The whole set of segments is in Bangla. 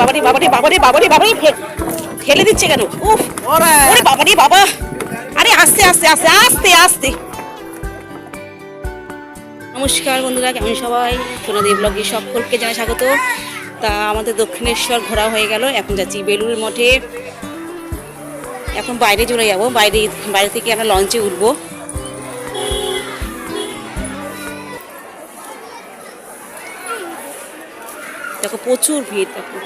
বাবারে বাবারে বাবারে বাবারে বাবারে ফেলে দিচ্ছে কেন? উফ ওরে। বাবারে বাবা। আরে আস্তে আস্তে আস্তে আস্তে আস্তে। নমস্কার বন্ধুরা কেমন সবাই? সোনাদি ব্লগে সকলকে জানাই স্বাগত। তা আমাদের দক্ষিণেশ্বর ঘোরা হয়ে গেল। এখন যাচ্ছি বেলুর মঠে। এখন বাইরে চলে যাব। বাইরে বাইরে থেকে আমরা লঞ্চে উঠবো। দেখো প্রচুর ভিড় দেখো।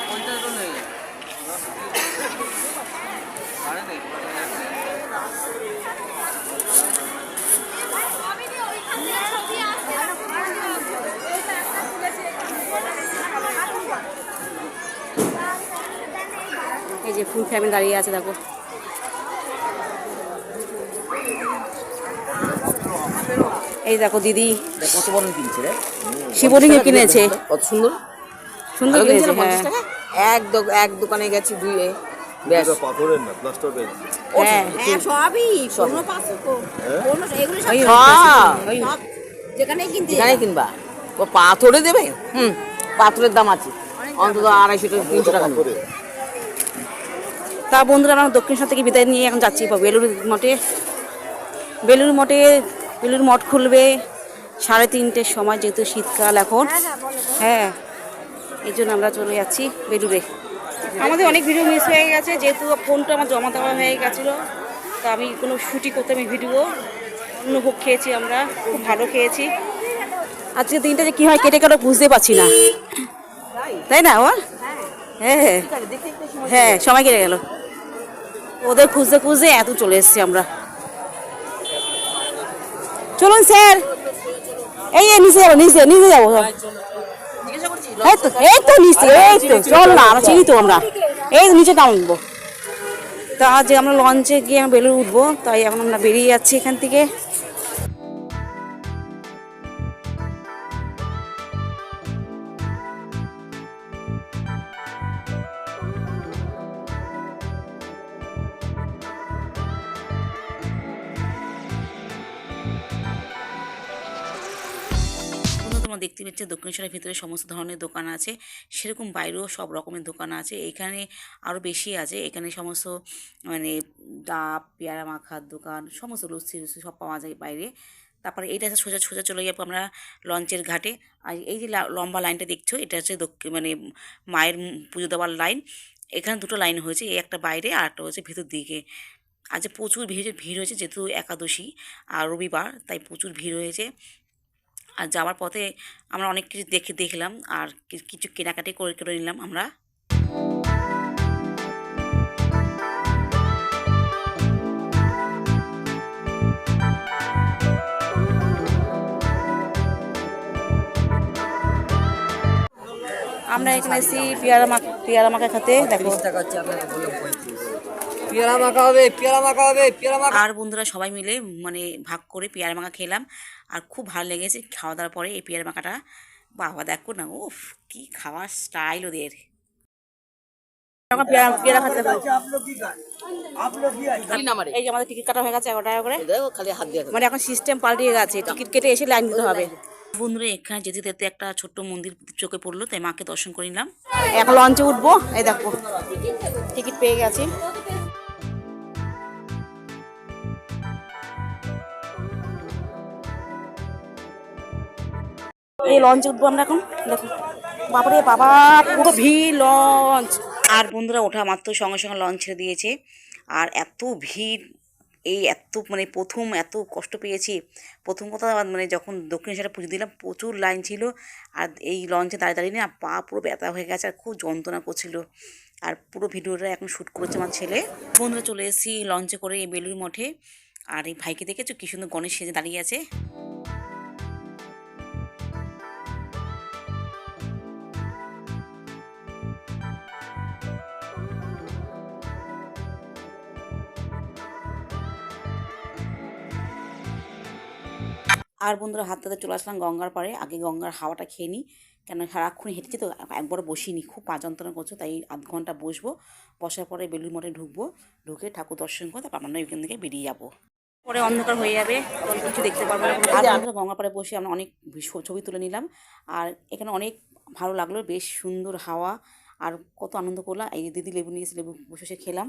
এই যে ফুল ফ্যামিলি দাঁড়িয়ে আছে দেখো। এই দেখো দিদি। কত বড় কিনছে রে। শিবলিঙ্গ কিনেছে। কত সুন্দর। সুন্দর কিনেছে হ্যাঁ? এক এক দোকানে গেছি দুই পাথরের না প্লাস্টার পেজ হ্যাঁ। হ্যাঁ সবই পনেরো পাঁচশো পনেরো এগুলো সব হ্যাঁ, যেখানে কিনতে যেখানে কিনবা। ও পাথরে দেবে? হুম পাথরের দাম আছে। অন্তত আড়াইশো টাকা তিনশো টাকা তা বন্ধুরা আমরা দক্ষিণেশ্বর থেকে বিদায় নিয়ে এখন যাচ্ছি বেলুর মঠে। বেলুর মঠে বেলুর মঠ খুলবে সাড়ে তিনটের সময় যেহেতু শীতকাল এখন। হ্যাঁ এই জন্য আমরা চলে যাচ্ছি বেলুরে আমাদের অনেক ভিডিও মিস হয়ে গেছে, যেহেতু ফোনটা আমার জমা দেওয়া হয়ে গেছিল, তা আমি কোনো শুটিং করতে আমি ভিডিও অন্নভোগ খেয়েছি আমরা, খুব ভালো খেয়েছি। আজকে দিনটা যে কী হয় কেটে গেল বুঝতে পারছি না। তাই না আমার হ্যাঁ হ্যাঁ। হ্যাঁ সময় কেটে গেল। ওদের খুঁজতে খুঁজতে এত চলে এসেছি আমরা। চলুন, স্যার। এই, নিচে যাব, নিচে নিচে যাব। এই তো নিচে আমরা তো আজ আমরা লঞ্চে গিয়ে বেলুন উঠবো, তাই এখন আমরা বেরিয়ে যাচ্ছি এখান থেকে। তোমরা দেখতে পাচ্ছ দক্ষিণেশ্বরের ভিতরে সমস্ত ধরনের দোকান আছে। সেরকম বাইরেও সব রকমের দোকান আছে। এখানে আরও বেশি আছে। এখানে সমস্ত মানে ডাব, পেয়ারা মাখার দোকান, সমস্ত লস্যি লস্যি সব পাওয়া যায় বাইরে। তারপরে এইটা সোজা সোজা চলে যাব আমরা লঞ্চের ঘাটে। আর এই যে লম্বা লাইনটা দেখছ, এটা হচ্ছে দক্ষিণ মানে মায়ের পুজো দেওয়ার লাইন। এখানে দুটো লাইন হয়েছে, এই একটা বাইরে আর একটা হচ্ছে ভিতর দিকে। আজ প্রচুর ভিড় ভিড় হয়েছে যেহেতু একাদশী আর রবিবার, তাই প্রচুর ভিড় হয়েছে। আর যাওয়ার পথে আমরা অনেক কিছু দেখে দেখলাম আর কিছু কেনাকাটি করে করে নিলাম আমরা। আমরা এখানে এসেছি পেয়ারা মাখ পেয়ারা মাখা খেতে, দেখো। পেয়ারা মাখা হবে পেয়ারা মাখা হবে পেয়ারা মাখা আর বন্ধুরা সবাই মিলে মানে ভাগ করে পেয়ারা মাখা খেলাম। আর খুব ভালো লেগেছে খাওয়া দাওয়ার পরে এই পেয়ারা মাখাটা। বাবা দেখো না উফ কি খাওয়ার স্টাইল ওদের। এই আমাদের টিকিট কাটা হয়ে গেছে এগারো টাকা করে। দেখো খালি হাত দিয়ে মানে এখন সিস্টেম পাল্টিয়ে গেছে টিকিট কেটে এসে লাইন দিতে হবে। বন্ধুরা এখানে যেতে যেতে একটা ছোট্ট মন্দির চোখে পড়ল তাই মাকে দর্শন করে নিলাম। এখন লঞ্চে উঠবো এই দেখো। টিকিট পেয়ে গেছি। এই লঞ্চে উঠবো আমরা এখন। দেখো বাবারে বাবা, পুরো ভিড় লঞ্চ আর বন্ধুরা, ওঠা মাত্র সঙ্গে সঙ্গে লঞ্চ ছেড়ে দিয়েছে। আর এত ভিড়, এই এত মানে প্রথম এত কষ্ট পেয়েছি। প্রথম কথা মানে যখন দক্ষিণেশ্বরে পুজো দিলাম, প্রচুর লাইন ছিল। আর এই লঞ্চে দাঁড়িয়ে দাঁড়িয়ে না, পা পুরো ব্যথা হয়ে গেছে আর খুব যন্ত্রণা করছিল। আর পুরো ভিডিওটা এখন শ্যুট করেছে আমার ছেলে। বন্ধুরা, চলে এসেছি লঞ্চে করে এই বেলুর মঠে। আর এই ভাইকে দেখেছ? কি সুন্দর গণেশ সেজে দাঁড়িয়ে আছে। আর বন্ধুরা হাত তাতে চলে আসলাম গঙ্গার পাড়ে। আগে গঙ্গার হাওয়াটা খেয়ে নিই। কেন সারাক্ষণ হেঁটেছি তো, একবার বসিনি। খুব পা যন্ত্রণা করছে, তাই আধ ঘণ্টা বসবো। বসার পরে বেলুর মঠে ঢুকবো। ঢুকে ঠাকুর দর্শন করে তারপর আমরা ওইখান থেকে বেরিয়ে যাব। পরে অন্ধকার হয়ে যাবে কিছু দেখতে পারব আর আমরা গঙ্গা পাড়ে বসে আমরা অনেক ছবি তুলে নিলাম। আর এখানে অনেক ভালো লাগল, বেশ সুন্দর হাওয়া। আর কত আনন্দ করলাম। এই দিদি লেবু নিয়েছে লেবু বসে বসে খেলাম।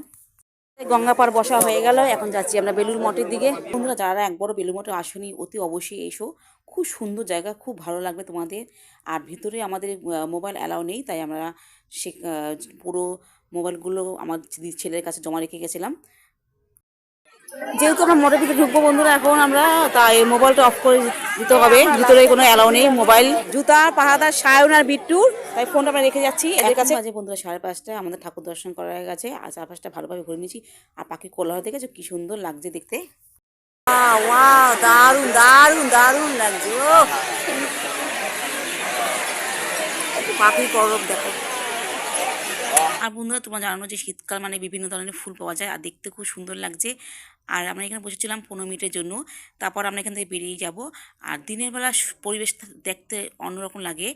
গঙ্গা পার বসা হয়ে গেল। এখন যাচ্ছি আমরা বেলুর মঠের দিকে। বন্ধুরা, যারা একবারও বেলুর মঠে আসনি, অতি অবশ্যই এসো। খুব সুন্দর জায়গা, খুব ভালো লাগবে তোমাদের। আর ভিতরে আমাদের মোবাইল অ্যালাউ নেই, তাই আমরা সে পুরো মোবাইলগুলো আমার ছেলের কাছে জমা রেখে গেছিলাম। যেহেতু আমরা মোটর ভিতরে ঢুকবো বন্ধুরা এখন আমরা তাই মোবাইলটা অফ করে দিতে হবে। ভিতরে কোনো অ্যালাউ নেই মোবাইল। জুতা পাহাদার সায়ন আর বিট্টুর তাই ফোনটা আমরা রেখে যাচ্ছি। এদের কাছে বাজে বন্ধুরা সাড়ে পাঁচটা আমাদের ঠাকুর দর্শন করা হয়ে গেছে। আর চারপাশটা ভালোভাবে ঘুরে নিয়েছি। আর পাখি কোলাহ দেখেছ? কি সুন্দর লাগছে দেখতে। ওয়াও দারুণ দারুণ দারুণ লাগছে ও। পাখি করব দেখো। আর বন্ধুরা, তোমরা জানো যে শীতকাল মানে বিভিন্ন ধরনের ফুল পাওয়া যায়, আর দেখতে খুব সুন্দর লাগছে। আর আমরা এখানে বসেছিলাম পনেরো মিনিটের জন্য, তারপর আমরা এখান থেকে বেরিয়ে যাব। আর দিনের বেলা পরিবেশ দেখতে অন্যরকম লাগে।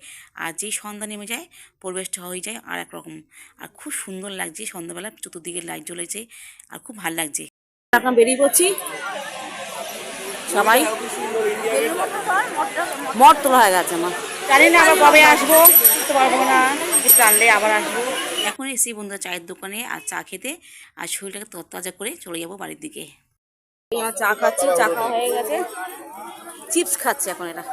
আর যেই সন্ধ্যা নেমে যায়, পরিবেশটা হয়ে যায় আর একরকম আর খুব সুন্দর লাগছে সন্ধ্যাবেলা, চতুর্দিকে লাইট জ্বলেছে, আর খুব ভালো লাগছে। এখন বেরিয়ে পড়ছি। সবাই। মঠ তোলা হয়ে গেছে আমার। জানি না আবার কবে আসব। বুঝতে পারব না টানলে আবার আসব। এখন এসে বন্ধুরা চায়ের দোকানে আর চা খেতে আর শরীরটাকে তরতাজা করে চলে যাব বাড়ির দিকে। চা খাচ্ছে চা খাওয়া হয়ে গেছে। চিপস খাচ্ছে এখন এরা।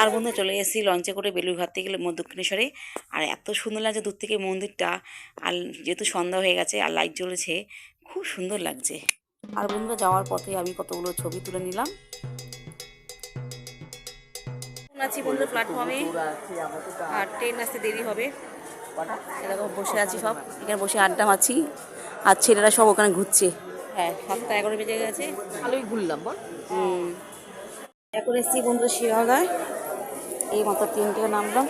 আর বন্ধু চলে এসেছি লঞ্চে করে বেলুরঘাট থেকে গেলে দক্ষিণেশ্বরে আর এত সুন্দর লাগছে দূর থেকে মন্দিরটা। আর যেহেতু সন্ধ্যা হয়ে গেছে আর লাইট জ্বলেছে খুব সুন্দর লাগছে। আর বন্ধুরা যাওয়ার পথে আমি কতগুলো ছবি তুলে নিলাম। আছি বন্ধু প্ল্যাটফর্মে আর ট্রেন আসতে দেরি হবে। এরকম বসে আছি সব। এখানে বসে আড্ডা মারছি। আর ছেলেরা সব ওখানে ঘুরছে। হ্যাঁ সাতটা এগারো বেজে গেছে। ভালোই ঘুরলাম বল। এখন এসছি বন্ধু শিয়ালদায়। এই মাত্র তিন থেকে নামলাম।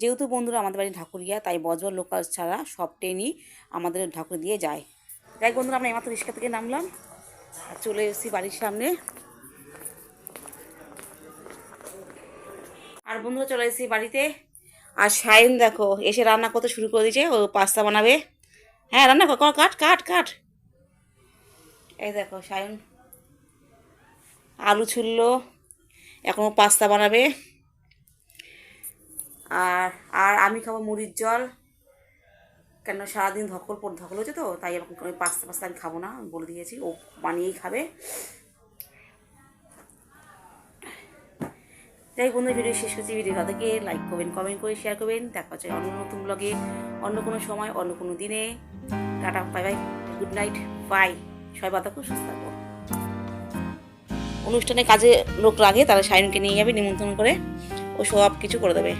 যেহেতু বন্ধুরা আমাদের বাড়ি ঢাকুরিয়া তাই বজবর লোকাল ছাড়া সব ট্রেনই আমাদের ঢাকুর দিয়ে যায়। যাই বন্ধুরা আমরা এইমাত্র রিক্সা থেকে নামলাম আর চলে এসেছি বাড়ির সামনে। আর বন্ধুরা চলে এসেছি বাড়িতে। আর শাইন দেখো এসে রান্না করতে শুরু করে দিয়েছে ও পাস্তা বানাবে। হ্যাঁ রান্না কর, কাট কাট কাট। এই দেখো সায়ন আলু ছুললো এখনও পাস্তা বানাবে। আর আর আমি খাব মুড়ির জল। কেন সারাদিন ধকল পর ধকল হচ্ছে তো, তাই আমি পাস্তা পাস্তা আমি খাব না বলে দিয়েছি, ও বানিয়েই খাবে। যাই বন্ধু ভিডিও শেষ করছি। ভিডিও ভালোকে লাইক করবেন কমেন্ট করে শেয়ার করবেন। দেখা হচ্ছে অন্য নতুন ব্লগে অন্য কোনো সময়, অন্য কোনো দিনে। Tata bye bye good night bye সবাই বাতা খুব সুস্থ থাকব অনুষ্ঠানে কাজে লোক লাগে, তারা সায়নকে নিয়ে যাবে, নিমন্ত্রণ করে, ও সব কিছু করে দেবে।